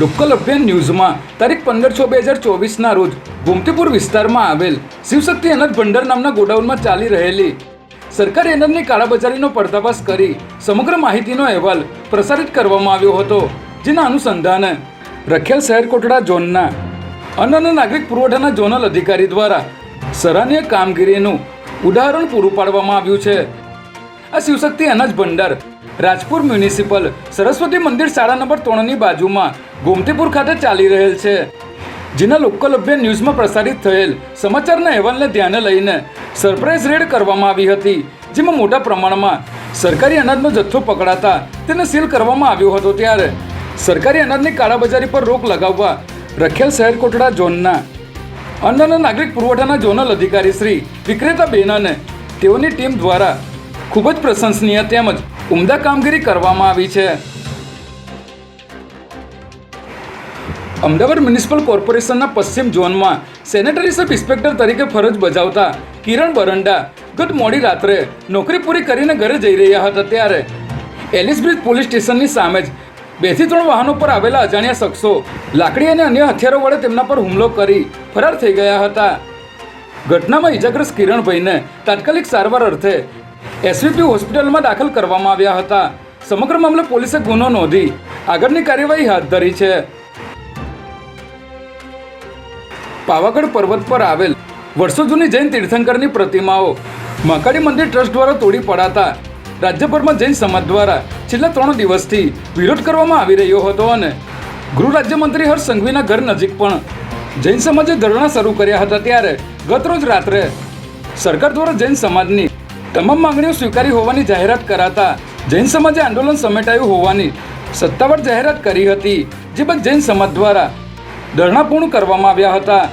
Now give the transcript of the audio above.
Local અભિયાન ન્યૂઝમાં તારીખ પંદર છ બે હજાર ચોવીસના રોજ ગોમતીપુર વિસ્તારમાં આવેલ શિવશક્તિ અનાજ ભંડાર નામના ગોડાઉનમાં ચાલી રહેલી સરકારી અનાજની કાળાબજારીનો પર્દાફાશ કરી સમગ્ર માહિતીનો અહેવાલ પ્રસારિત કરવામાં આવ્યો હતો, જેના અનુસંધાને રખેલ શહેર કોટડા ઝોનના અન્ન અને નાગરિક પુરવઠાના ઝોનલ અધિકારી દ્વારા સરાહનીય કામગીરીનું ઉદાહરણ પૂરું પાડવામાં આવ્યું છે. આ શિવશક્તિ અનાજ ભંડાર. રાજપુર મ્યુનિસિપલ સરસ્વતી મંદિર શાળા નંબર ત્રણની બાજુમાં ગોમતીપુર ખાતે ચાલી રહેલ છે. જેના લોકલ અભિયાન ન્યૂઝમાં પ્રસારિત થયેલ સમાચારના અહેવાલને ધ્યાને લઈને સરપ્રાઇઝ રેડ કરવામાં આવી હતી. જેમાં મોટા પ્રમાણમાં સરકારી અનાજનો જથ્થો પકડાતા તેને સીલ કરવામાં આવ્યો હતો ત્યારે. સરકારી અનાજની કાળાબજારી પર રોક લગાવવા રખેલ શહેર કોટડા ઝોનના અન્ન અને નાગરિક પુરવઠાના ઝોનલ અધિકારી શ્રી વિક્રેતા બેનાને તેઓની ટીમ દ્વારા ખૂબ જ પ્રશંસનીય તેમજ ઉમદા કામગીરી કરવામાં આવી છે. અમદાવાદ મ્યુનિસિપલ કોર્પોરેશનના પશ્ચિમ ઝોનમાં સેનેટરી સબ ઇન્સ્પેક્ટર તરીકે ફરજ બજાવતા કિરણ બરંડા ગત મોડી રાત્રે નોકરી પૂરી કરીને ઘરે જઈ રહ્યા હતા ત્યારે એલિસબ્રિજ પોલીસ સ્ટેશનની સામે જ બેથી ત્રણ વાહનો પર આવેલા અજાણ્યા શખ્સો લાકડી અને અન્ય હથિયારો વડે તેમના પર હુમલો કરી ફરાર થઈ ગયા હતા. ઘટનામાં ઇજાગ્રસ્ત કિરણભાઈને તાત્કાલિક સારવાર અર્થે એસવીપી હોસ્પિટલમાં દાખલ કરવામાં આવ્યા હતા. સમગ્ર મામલે પોલીસે ગુનો નોંધી આગળની કાર્યવાહી હાથ ધરી છે. પાવાગઢ પર્વત પર આવેલ વર્ષો જૂની જૈન તીર્થંકરની પ્રતિમાઓ મહાકાળી મંદિર ટ્રસ્ટ દ્વારા તોડી પડાતા રાજ્યભરમાં જૈન સમાજ દ્વારા છેલ્લા ત્રણ દિવસથી વિરોધ કરવામાં આવી રહ્યો હતો અને ગૃહ રાજ્યમંત્રી હર્ષ સંઘવીના ઘર નજીક પણ જૈન સમાજે ધરણા શરૂ કર્યા હતા ત્યારે ગતરોજ રાત્રે સરકાર દ્વારા જૈન સમાજની તમામ માંગણીઓ સ્વીકારી હોવાની જાહેરાત કરાતા જૈન સમાજે આંદોલન સમેટાયું હોવાની સત્તાવાર જાહેરાત કરી હતી, જે બાદ જૈન સમાજ દ્વારા ધરણા પૂર્ણ કરવામાં આવ્યા હતા.